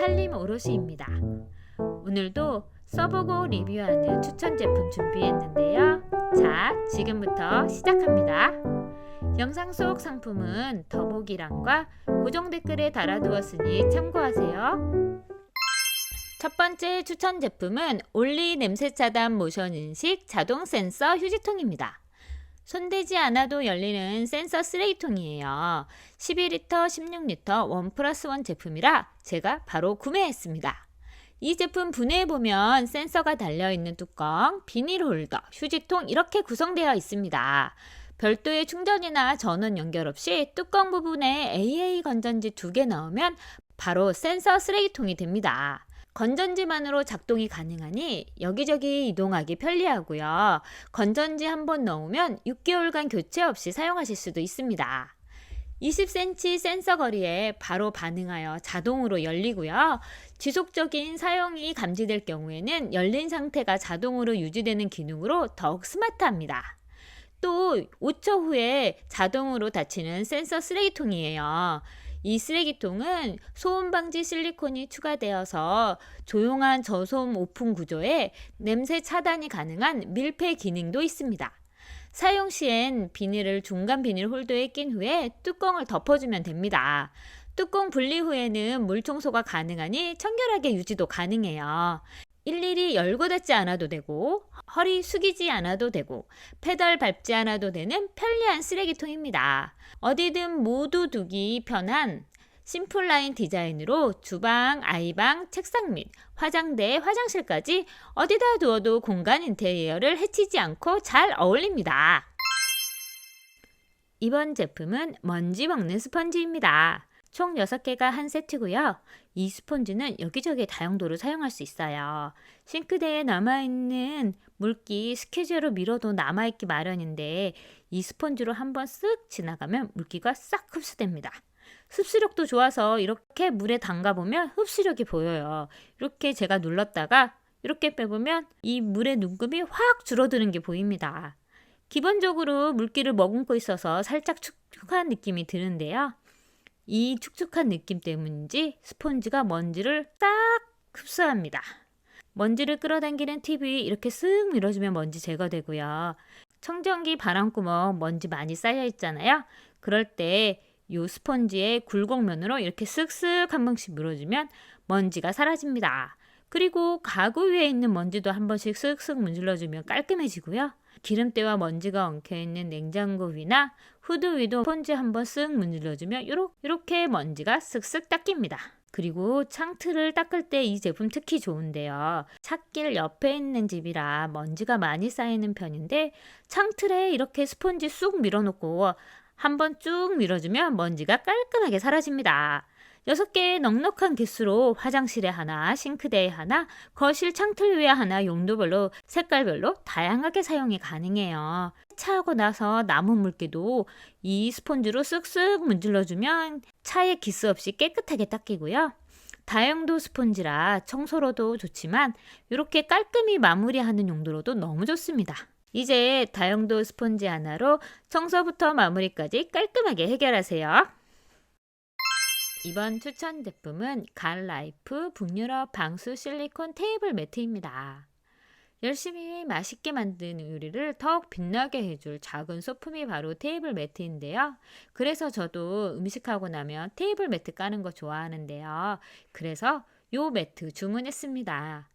살림 오롯이입니다. 오늘도 써보고 리뷰하는 추천 제품 준비했는데요. 자, 지금부터 시작합니다. 영상 속 상품은 더보기란과 고정 댓글에 달아두었으니 참고하세요. 첫 번째 추천 제품은 올리 냄새 차단 모션 인식 자동 센서 휴지통입니다. 손대지 않아도 열리는 센서 쓰레기통이에요. 12리터, 16리터 원 플러스 원 제품이라 제가 바로 구매했습니다. 이 제품 분해해 보면 센서가 달려있는 뚜껑, 비닐 홀더, 휴지통 이렇게 구성되어 있습니다. 별도의 충전이나 전원 연결 없이 뚜껑 부분에 AA 건전지 두 개 넣으면 바로 센서 쓰레기통이 됩니다. 건전지만으로 작동이 가능하니 여기저기 이동하기 편리하고요. 건전지 한 번 넣으면 6개월간 교체 없이 사용하실 수도 있습니다. 20cm 센서 거리에 바로 반응하여 자동으로 열리고요. 지속적인 사용이 감지될 경우에는 열린 상태가 자동으로 유지되는 기능으로 더욱 스마트합니다. 또 5초 후에 자동으로 닫히는 센서 쓰레기통이에요. 이 쓰레기통은 소음 방지 실리콘이 추가되어서 조용한 저소음 오픈 구조에 냄새 차단이 가능한 밀폐 기능도 있습니다. 사용 시엔 비닐을 중간 비닐 홀더에 낀 후에 뚜껑을 덮어주면 됩니다. 뚜껑 분리 후에는 물 청소가 가능하니 청결하게 유지도 가능해요. 일일이 열고 닫지 않아도 되고 허리 숙이지 않아도 되고 페달 밟지 않아도 되는 편리한 쓰레기통입니다. 어디든 모두 두기 편한 심플 라인 디자인으로 주방, 아이방, 책상 및 화장대, 화장실까지 어디다 두어도 공간 인테리어를 해치지 않고 잘 어울립니다. 이번 제품은 먼지 먹는 스펀지입니다. 총 6개가 한 세트고요. 이 스펀지는 여기저기 다용도로 사용할 수 있어요. 싱크대에 남아있는 물기 스케줄로 밀어도 남아있기 마련인데 이 스펀지로 한번 쓱 지나가면 물기가 싹 흡수됩니다. 흡수력도 좋아서 이렇게 물에 담가보면 흡수력이 보여요. 이렇게 제가 눌렀다가 이렇게 빼보면 이 물의 눈금이 확 줄어드는 게 보입니다. 기본적으로 물기를 머금고 있어서 살짝 축축한 느낌이 드는데요. 이 축축한 느낌 때문인지 스펀지가 먼지를 싹 흡수합니다. 먼지를 끌어당기는 팁이 이렇게 쓱 밀어주면 먼지 제거되고요. 청정기 바람구멍 먼지 많이 쌓여 있잖아요. 그럴 때 이 스펀지의 굴곡면으로 이렇게 쓱쓱 한 번씩 물어주면 먼지가 사라집니다. 그리고 가구 위에 있는 먼지도 한 번씩 쓱쓱 문질러주면 깔끔해지고요. 기름때와 먼지가 엉켜있는 냉장고 위나 후드 위도 스펀지 한번 쓱 문질러주면 이렇게 먼지가 쓱쓱 닦입니다. 그리고 창틀을 닦을 때 이 제품 특히 좋은데요. 찻길 옆에 있는 집이라 먼지가 많이 쌓이는 편인데 창틀에 이렇게 스펀지 쑥 밀어놓고 한번 쭉 밀어주면 먼지가 깔끔하게 사라집니다. 6개의 넉넉한 개수로 화장실에 하나, 싱크대에 하나, 거실 창틀 위에 하나 용도별로 색깔별로 다양하게 사용이 가능해요. 차하고 나서 남은 물기도 이 스펀지로 쓱쓱 문질러주면 차에 기스 없이 깨끗하게 닦이고요. 다용도 스펀지라 청소로도 좋지만 이렇게 깔끔히 마무리하는 용도로도 너무 좋습니다. 이제 다용도 스펀지 하나로 청소부터 마무리까지 깔끔하게 해결하세요. 이번 추천 제품은 갈라이프 북유럽 방수 실리콘 테이블 매트입니다. 열심히 맛있게 만든 요리를 더욱 빛나게 해줄 작은 소품이 바로 테이블 매트인데요. 그래서 저도 음식하고 나면 테이블 매트 까는 거 좋아하는데요. 그래서 요 매트 주문했습니다.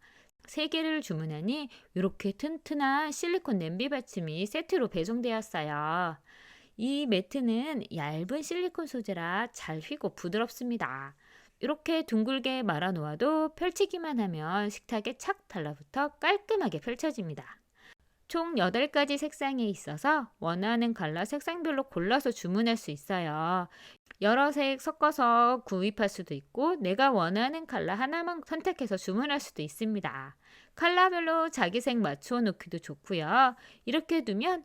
3개를 주문하니 이렇게 튼튼한 실리콘 냄비 받침이 세트로 배송되었어요. 이 매트는 얇은 실리콘 소재라 잘 휘고 부드럽습니다. 이렇게 둥글게 말아 놓아도 펼치기만 하면 식탁에 착 달라붙어 깔끔하게 펼쳐집니다. 총 8가지 색상이 있어서 원하는 컬러 색상별로 골라서 주문할 수 있어요. 여러 색 섞어서 구입할 수도 있고 내가 원하는 컬러 하나만 선택해서 주문할 수도 있습니다. 컬러별로 자기 색 맞춰 놓기도 좋고요. 이렇게 두면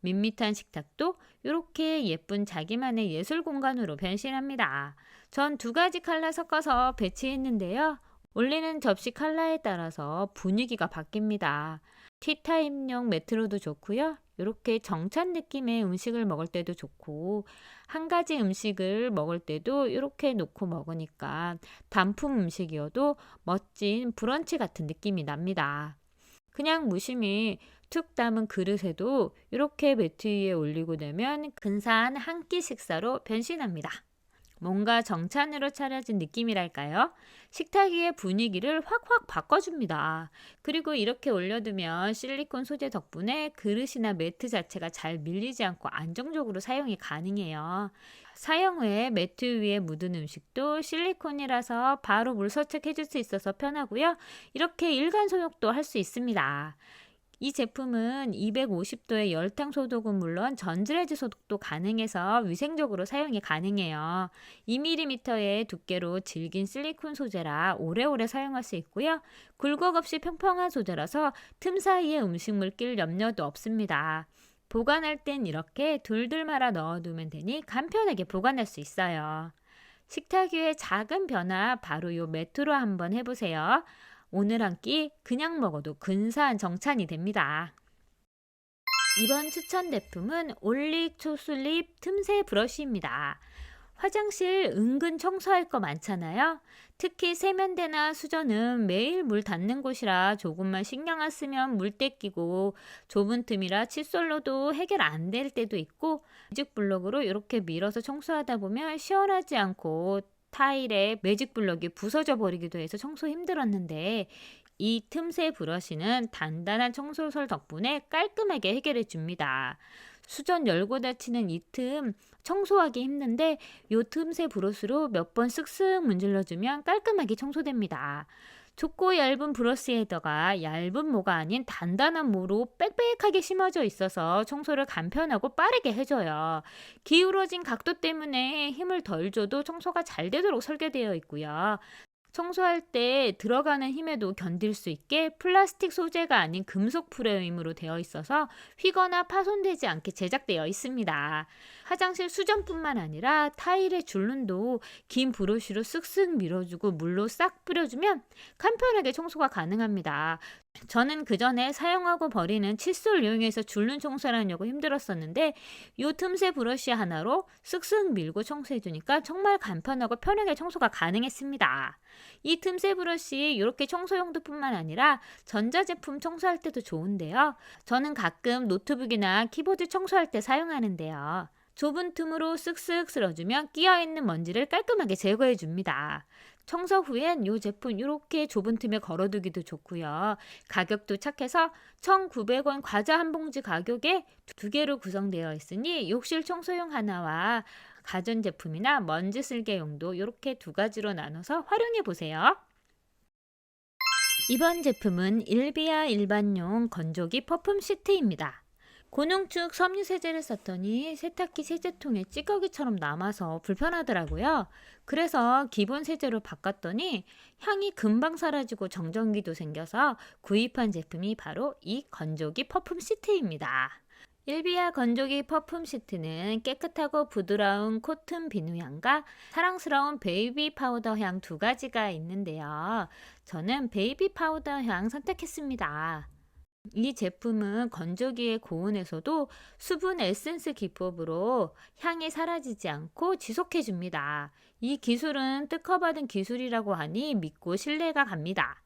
밋밋한 식탁도 이렇게 예쁜 자기만의 예술 공간으로 변신합니다. 전 두 가지 컬러 섞어서 배치했는데요. 올리는 접시 컬러에 따라서 분위기가 바뀝니다. 티타임용 매트로도 좋고요. 이렇게 정찬 느낌의 음식을 먹을 때도 좋고 한 가지 음식을 먹을 때도 이렇게 놓고 먹으니까 단품 음식이어도 멋진 브런치 같은 느낌이 납니다. 그냥 무심히 툭 담은 그릇에도 이렇게 매트 위에 올리고 나면 근사한 한 끼 식사로 변신합니다. 뭔가 정찬으로 차려진 느낌이랄까요? 식탁 위의 분위기를 확확 바꿔줍니다. 그리고 이렇게 올려두면 실리콘 소재 덕분에 그릇이나 매트 자체가 잘 밀리지 않고 안정적으로 사용이 가능해요. 사용 후에 매트 위에 묻은 음식도 실리콘이라서 바로 물 세척해줄 수 있어서 편하고요. 이렇게 일간 소독도 할 수 있습니다. 이 제품은 250도의 열탕 소독은 물론 전자레지 소독도 가능해서 위생적으로 사용이 가능해요. 2mm의 두께로 질긴 실리콘 소재라 오래오래 사용할 수 있고요. 굴곡 없이 평평한 소재라서 틈 사이에 음식물 낄 염려도 없습니다. 보관할 땐 이렇게 둘둘 말아 넣어두면 되니 간편하게 보관할 수 있어요. 식탁 위의 작은 변화 바로 요 매트로 한번 해보세요. 오늘 한 끼 그냥 먹어도 근사한 정찬이 됩니다. 이번 추천 제품은 올릭 초슬립 틈새 브러쉬입니다. 화장실 은근 청소할 거 많잖아요. 특히 세면대나 수전은 매일 물 닿는 곳이라 조금만 신경 안 쓰면 물때 끼고 좁은 틈이라 칫솔로도 해결 안 될 때도 있고 매직 블럭으로 이렇게 밀어서 청소하다 보면 시원하지 않고 타일에 매직 블럭이 부서져 버리기도 해서 청소 힘들었는데 이 틈새 브러쉬는 단단한 청소솔 덕분에 깔끔하게 해결해 줍니다. 수전 열고 닫히는 이 틈 청소하기 힘든데 요 틈새 브러쉬로 몇 번 쓱쓱 문질러주면 깔끔하게 청소됩니다. 좁고 얇은 브러쉬에다가 얇은 모가 아닌 단단한 모로 빽빽하게 심어져 있어서 청소를 간편하고 빠르게 해줘요. 기울어진 각도 때문에 힘을 덜 줘도 청소가 잘 되도록 설계되어 있고요. 청소할 때 들어가는 힘에도 견딜 수 있게 플라스틱 소재가 아닌 금속 프레임으로 되어 있어서 휘거나 파손되지 않게 제작되어 있습니다. 화장실 수전뿐만 아니라 타일의 줄눈도 긴 브러쉬로 쓱쓱 밀어주고 물로 싹 뿌려주면 간편하게 청소가 가능합니다. 저는 그 전에 사용하고 버리는 칫솔 이용해서 줄눈 청소를 하려고 힘들었었는데 요 틈새 브러쉬 하나로 쓱쓱 밀고 청소해 주니까 정말 간편하고 편하게 청소가 가능했습니다. 이 틈새 브러쉬 이렇게 청소 용도뿐만 아니라 전자제품 청소할 때도 좋은데요. 저는 가끔 노트북이나 키보드 청소할 때 사용하는데요. 좁은 틈으로 쓱쓱 쓸어주면 끼어있는 먼지를 깔끔하게 제거해 줍니다. 청소 후엔 이 제품 이렇게 좁은 틈에 걸어두기도 좋고요. 가격도 착해서 1,900원 과자 한 봉지 가격에 두 개로 구성되어 있으니 욕실 청소용 하나와 가전제품이나 먼지 쓸개용도 이렇게 두 가지로 나눠서 활용해 보세요. 이번 제품은 일비아 일반용 건조기 퍼퓸 시트입니다. 고농축 섬유 세제를 썼더니 세탁기 세제통에 찌꺼기처럼 남아서 불편하더라고요. 그래서 기본 세제로 바꿨더니 향이 금방 사라지고 정전기도 생겨서 구입한 제품이 바로 이 건조기 퍼퓸 시트입니다. 일비아 건조기 퍼퓸 시트는 깨끗하고 부드러운 코튼 비누 향과 사랑스러운 베이비 파우더 향 두 가지가 있는데요. 저는 베이비 파우더 향 선택했습니다. 이 제품은 건조기의 고온에서도 수분 에센스 기법으로 향이 사라지지 않고 지속해 줍니다. 이 기술은 특허받은 기술이라고 하니 믿고 신뢰가 갑니다.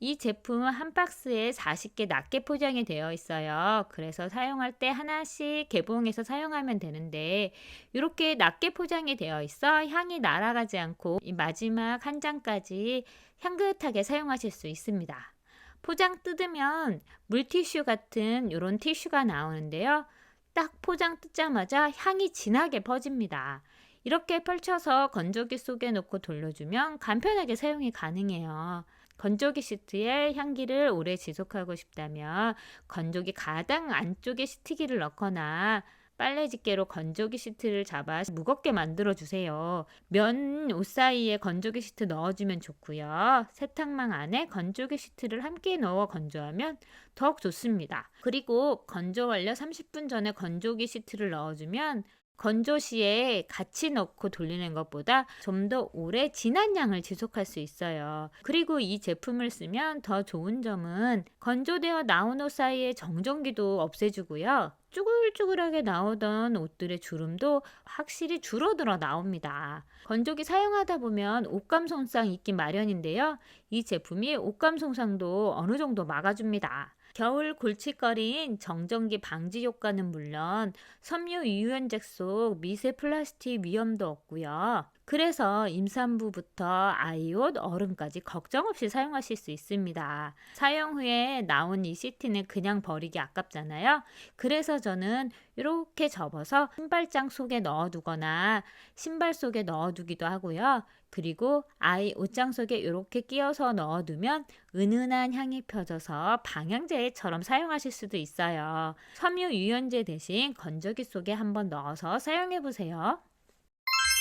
이 제품은 한 박스에 40개 낱개 포장이 되어 있어요. 그래서 사용할 때 하나씩 개봉해서 사용하면 되는데 이렇게 낱개 포장이 되어 있어 향이 날아가지 않고 이 마지막 한 장까지 향긋하게 사용하실 수 있습니다. 포장 뜯으면 물티슈 같은 이런 티슈가 나오는데요. 딱 포장 뜯자마자 향이 진하게 퍼집니다. 이렇게 펼쳐서 건조기 속에 놓고 돌려주면 간편하게 사용이 가능해요. 건조기 시트에 향기를 오래 지속하고 싶다면 건조기 가장 안쪽에 시트기를 넣거나 빨래 집게로 건조기 시트를 잡아 무겁게 만들어 주세요. 면 옷 사이에 건조기 시트 넣어주면 좋고요. 세탁망 안에 건조기 시트를 함께 넣어 건조하면 더욱 좋습니다. 그리고 건조 완료 30분 전에 건조기 시트를 넣어주면 건조 시에 같이 넣고 돌리는 것보다 좀 더 오래 진한 양을 지속할 수 있어요. 그리고 이 제품을 쓰면 더 좋은 점은 건조되어 나온 옷 사이에 정전기도 없애주고요. 쭈글쭈글하게 나오던 옷들의 주름도 확실히 줄어들어 나옵니다. 건조기 사용하다 보면 옷감 손상 있기 마련인데요. 이 제품이 옷감 손상도 어느 정도 막아줍니다. 겨울 골칫거리인 정전기 방지 효과는 물론 섬유 유연제 속 미세 플라스틱 위험도 없고요. 그래서 임산부부터 아이옷, 어른까지 걱정 없이 사용하실 수 있습니다. 사용 후에 나온 이 시트는 그냥 버리기 아깝잖아요. 그래서 저는 이렇게 접어서 신발장 속에 넣어두거나 신발 속에 넣어두기도 하고요. 그리고 아이 옷장 속에 이렇게 끼워서 넣어두면 은은한 향이 펴져서 방향제처럼 사용하실 수도 있어요. 섬유 유연제 대신 건조기 속에 한번 넣어서 사용해 보세요.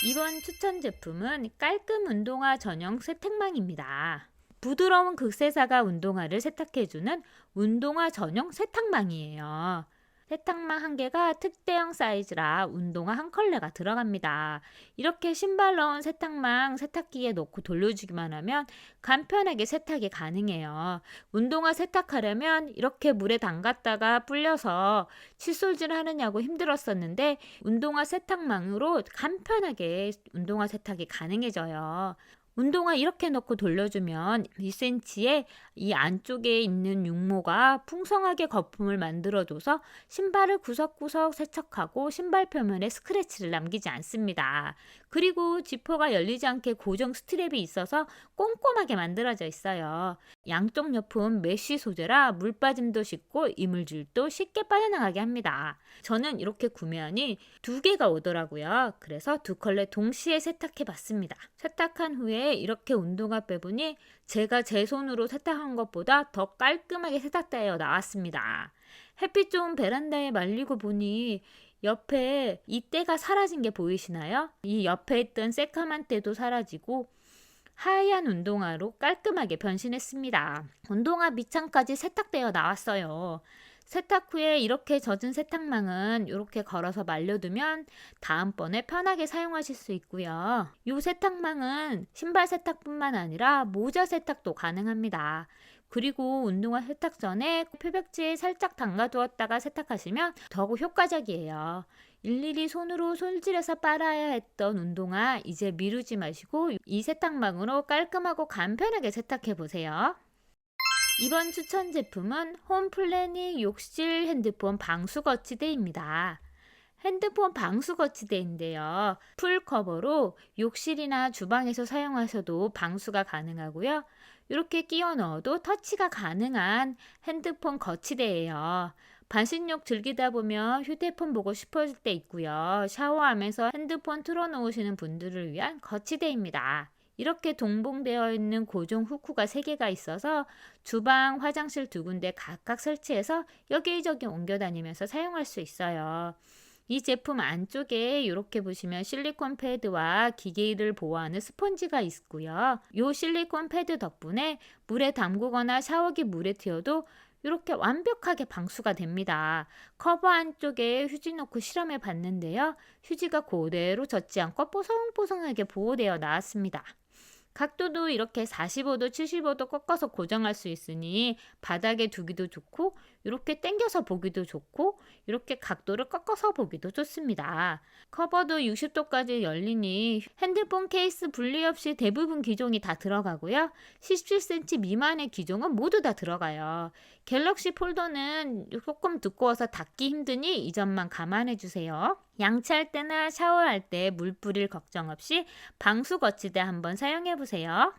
이번 추천 제품은 깔끔 운동화 전용 세탁망입니다. 부드러운 극세사가 운동화를 세탁해주는 운동화 전용 세탁망이에요. 세탁망 한 개가 특대형 사이즈라 운동화 한 컬레가 들어갑니다. 이렇게 신발 넣은 세탁망 세탁기에 넣고 돌려주기만 하면 간편하게 세탁이 가능해요. 운동화 세탁하려면 이렇게 물에 담갔다가 불려서 칫솔질 하느냐고 힘들었었는데 운동화 세탁망으로 간편하게 운동화 세탁이 가능해져요. 운동화 이렇게 넣고 돌려주면 2cm에 이 안쪽에 있는 육모가 풍성하게 거품을 만들어줘서 신발을 구석구석 세척하고 신발 표면에 스크래치를 남기지 않습니다. 그리고 지퍼가 열리지 않게 고정 스트랩이 있어서 꼼꼼하게 만들어져 있어요. 양쪽 옆은 메쉬 소재라 물 빠짐도 쉽고 이물질도 쉽게 빠져나가게 합니다. 저는 이렇게 구매하니 두 개가 오더라고요. 그래서 두 컬레 동시에 세탁해 봤습니다. 세탁한 후에 이렇게 운동화 빼보니 제가 제 손으로 세탁한 것보다 더 깔끔하게 세탁되어 나왔습니다. 햇빛 좋은 베란다에 말리고 보니 옆에 이 때가 사라진 게 보이시나요? 이 옆에 있던 새까만 때도 사라지고 하얀 운동화로 깔끔하게 변신했습니다. 운동화 밑창까지 세탁되어 나왔어요. 세탁 후에 이렇게 젖은 세탁망은 이렇게 걸어서 말려두면 다음번에 편하게 사용하실 수 있고요. 이 세탁망은 신발 세탁뿐만 아니라 모자 세탁도 가능합니다. 그리고 운동화 세탁 전에 표백지에 살짝 담가두었다가 세탁하시면 더욱 효과적이에요. 일일이 손으로 손질해서 빨아야 했던 운동화 이제 미루지 마시고 이 세탁망으로 깔끔하고 간편하게 세탁해 보세요. 이번 추천 제품은 홈플래닝 욕실 핸드폰 방수 거치대입니다. 핸드폰 방수 거치대인데요. 풀 커버로 욕실이나 주방에서 사용하셔도 방수가 가능하고요. 이렇게 끼워 넣어도 터치가 가능한 핸드폰 거치대예요. 반신욕 즐기다 보면 휴대폰 보고 싶어질 때 있고요. 샤워하면서 핸드폰 틀어놓으시는 분들을 위한 거치대입니다. 이렇게 동봉되어 있는 고정 후크가 3개가 있어서 주방, 화장실 두 군데 각각 설치해서 여기저기 옮겨 다니면서 사용할 수 있어요. 이 제품 안쪽에 이렇게 보시면 실리콘 패드와 기계를 보호하는 스펀지가 있고요. 이 실리콘 패드 덕분에 물에 담그거나 샤워기 물에 튀어도 이렇게 완벽하게 방수가 됩니다. 커버 안쪽에 휴지 넣고 실험해 봤는데요. 휴지가 그대로 젖지 않고 뽀송뽀송하게 보호되어 나왔습니다. 각도도 이렇게 45도, 75도 꺾어서 고정할 수 있으니 바닥에 두기도 좋고 이렇게 당겨서 보기도 좋고 이렇게 각도를 꺾어서 보기도 좋습니다. 커버도 60도까지 열리니 핸드폰 케이스 분리 없이 대부분 기종이 다 들어가고요. 17cm 미만의 기종은 모두 다 들어가요. 갤럭시 폴더는 조금 두꺼워서 닫기 힘드니 이 점만 감안해 주세요. 양치할 때나 샤워할 때 물 뿌릴 걱정 없이 방수 거치대 한번 사용해 보세요.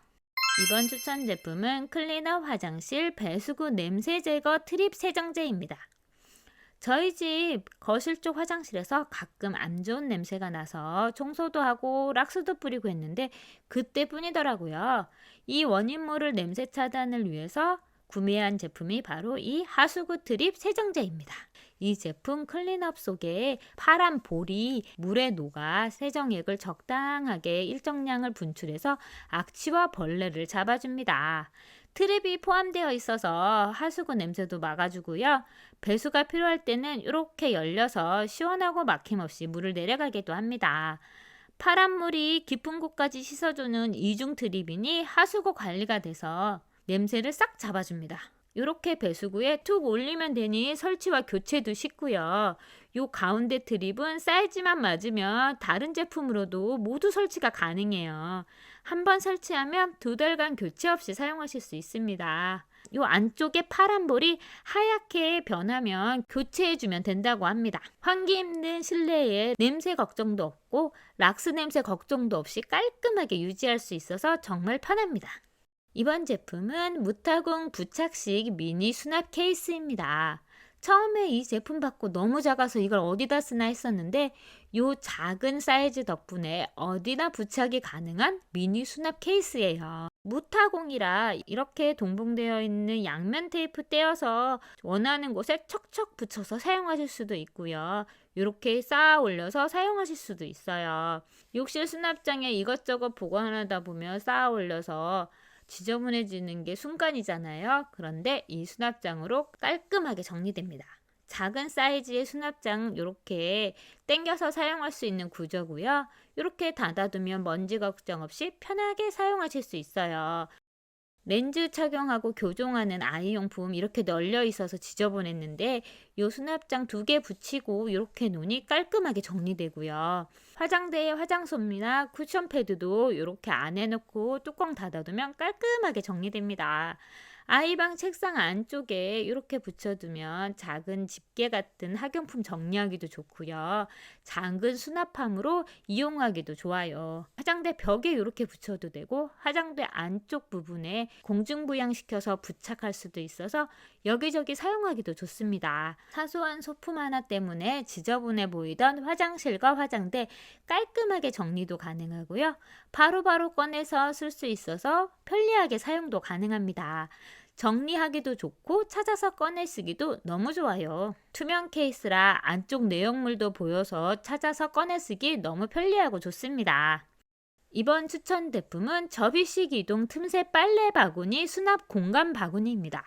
이번 추천 제품은 클리너 화장실 배수구 냄새 제거 트립 세정제입니다. 저희 집 거실 쪽 화장실에서 가끔 안 좋은 냄새가 나서 청소도 하고 락스도 뿌리고 했는데 그때뿐이더라고요. 이 원인 모를 냄새 차단을 위해서 구매한 제품이 바로 이 하수구 트립 세정제입니다. 이 제품 클린업 속에 파란 볼이 물에 녹아 세정액을 적당하게 일정량을 분출해서 악취와 벌레를 잡아줍니다. 트랩이 포함되어 있어서 하수구 냄새도 막아주고요. 배수가 필요할 때는 이렇게 열려서 시원하고 막힘없이 물을 내려가기도 합니다. 파란 물이 깊은 곳까지 씻어주는 이중 트립이니 하수구 관리가 돼서 냄새를 싹 잡아줍니다. 이렇게 배수구에 툭 올리면 되니 설치와 교체도 쉽고요. 요 가운데 트립은 사이즈만 맞으면 다른 제품으로도 모두 설치가 가능해요. 한 번 설치하면 두 달간 교체 없이 사용하실 수 있습니다. 요 안쪽에 파란 볼이 하얗게 변하면 교체해주면 된다고 합니다. 환기 힘든 실내에 냄새 걱정도 없고 락스 냄새 걱정도 없이 깔끔하게 유지할 수 있어서 정말 편합니다. 이번 제품은 무타공 부착식 미니 수납 케이스입니다. 처음에 이 제품 받고 너무 작아서 이걸 어디다 쓰나 했었는데 요 작은 사이즈 덕분에 어디나 부착이 가능한 미니 수납 케이스예요. 무타공이라 이렇게 동봉되어 있는 양면 테이프 떼어서 원하는 곳에 척척 붙여서 사용하실 수도 있고요. 이렇게 쌓아 올려서 사용하실 수도 있어요. 욕실 수납장에 이것저것 보관하다 보면 쌓아 올려서 지저분해지는 게 순간이잖아요. 그런데 이 수납장으로 깔끔하게 정리됩니다. 작은 사이즈의 수납장 이렇게 당겨서 사용할 수 있는 구조고요. 이렇게 닫아두면 먼지 걱정 없이 편하게 사용하실 수 있어요. 렌즈 착용하고 교정하는 아이용품 이렇게 널려 있어서 지저분했는데 요 수납장 두 개 붙이고 이렇게 놓으니 깔끔하게 정리되고요. 화장대에 화장솜이나 쿠션 패드도 이렇게 안에 넣고 뚜껑 닫아두면 깔끔하게 정리됩니다. 아이방 책상 안쪽에 이렇게 붙여두면 작은 집게 같은 학용품 정리하기도 좋고요. 작은 수납함으로 이용하기도 좋아요. 화장대 벽에 이렇게 붙여도 되고 화장대 안쪽 부분에 공중부양시켜서 부착할 수도 있어서 여기저기 사용하기도 좋습니다. 사소한 소품 하나 때문에 지저분해 보이던 화장실과 화장대 깔끔하게 정리도 가능하고요. 바로바로 바로 꺼내서 쓸 수 있어서 편리하게 사용도 가능합니다. 정리하기도 좋고 찾아서 꺼내 쓰기도 너무 좋아요. 투명 케이스라 안쪽 내용물도 보여서 찾아서 꺼내 쓰기 너무 편리하고 좋습니다. 이번 추천 제품은 접이식 이동 틈새 빨래 바구니 수납 공간 바구니입니다.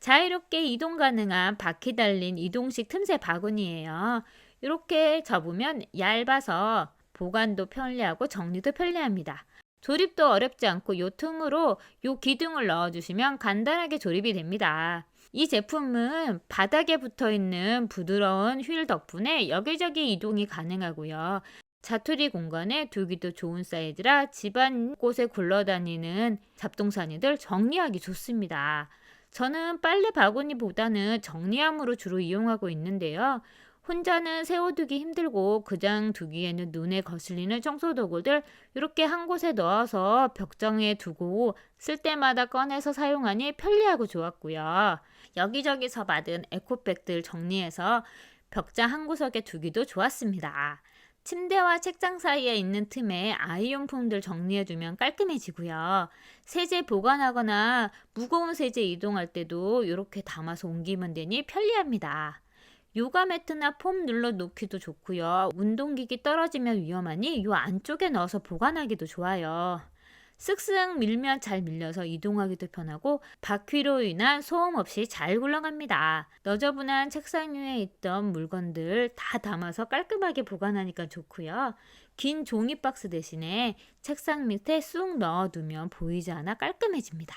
자유롭게 이동 가능한 바퀴 달린 이동식 틈새 바구니예요. 이렇게 접으면 얇아서 보관도 편리하고 정리도 편리합니다. 조립도 어렵지 않고 요 틈으로 요 기둥을 넣어주시면 간단하게 조립이 됩니다. 이 제품은 바닥에 붙어 있는 부드러운 휠 덕분에 여기저기 이동이 가능하고요. 자투리 공간에 두기도 좋은 사이즈라 집안 곳에 굴러다니는 잡동사니들 정리하기 좋습니다. 저는 빨래 바구니보다는 정리함으로 주로 이용하고 있는데요. 혼자는 세워두기 힘들고 그장 두기에는 눈에 거슬리는 청소도구들 이렇게 한 곳에 넣어서 벽정에 두고 쓸 때마다 꺼내서 사용하니 편리하고 좋았고요. 여기저기서 받은 에코백들 정리해서 벽장 한 구석에 두기도 좋았습니다. 침대와 책장 사이에 있는 틈에 아이용품들 정리해두면 깔끔해지고요. 세제 보관하거나 무거운 세제 이동할 때도 이렇게 담아서 옮기면 되니 편리합니다. 요가 매트나 폼 눌러 놓기도 좋고요. 운동기기 떨어지면 위험하니 요 안쪽에 넣어서 보관하기도 좋아요. 쓱쓱 밀면 잘 밀려서 이동하기도 편하고 바퀴로 인한 소음 없이 잘 굴러갑니다. 너저분한 책상 위에 있던 물건들 다 담아서 깔끔하게 보관하니까 좋고요. 긴 종이 박스 대신에 책상 밑에 쑥 넣어두면 보이지 않아 깔끔해집니다.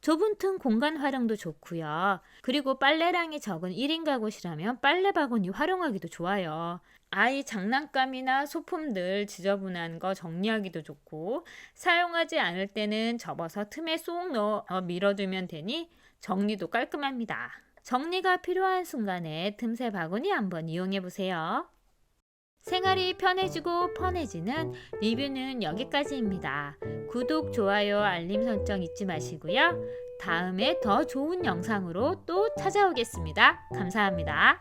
좁은 틈 공간 활용도 좋고요. 그리고 빨래량이 적은 1인 가구시라면 빨래 바구니 활용하기도 좋아요. 아이 장난감이나 소품들 지저분한 거 정리하기도 좋고 사용하지 않을 때는 접어서 틈에 쏙 넣어 밀어두면 되니 정리도 깔끔합니다. 정리가 필요한 순간에 틈새 바구니 한번 이용해 보세요. 생활이 편해지고 편해지는 리뷰는 여기까지입니다. 구독, 좋아요, 알림 설정 잊지 마시고요. 다음에 더 좋은 영상으로 또 찾아오겠습니다. 감사합니다.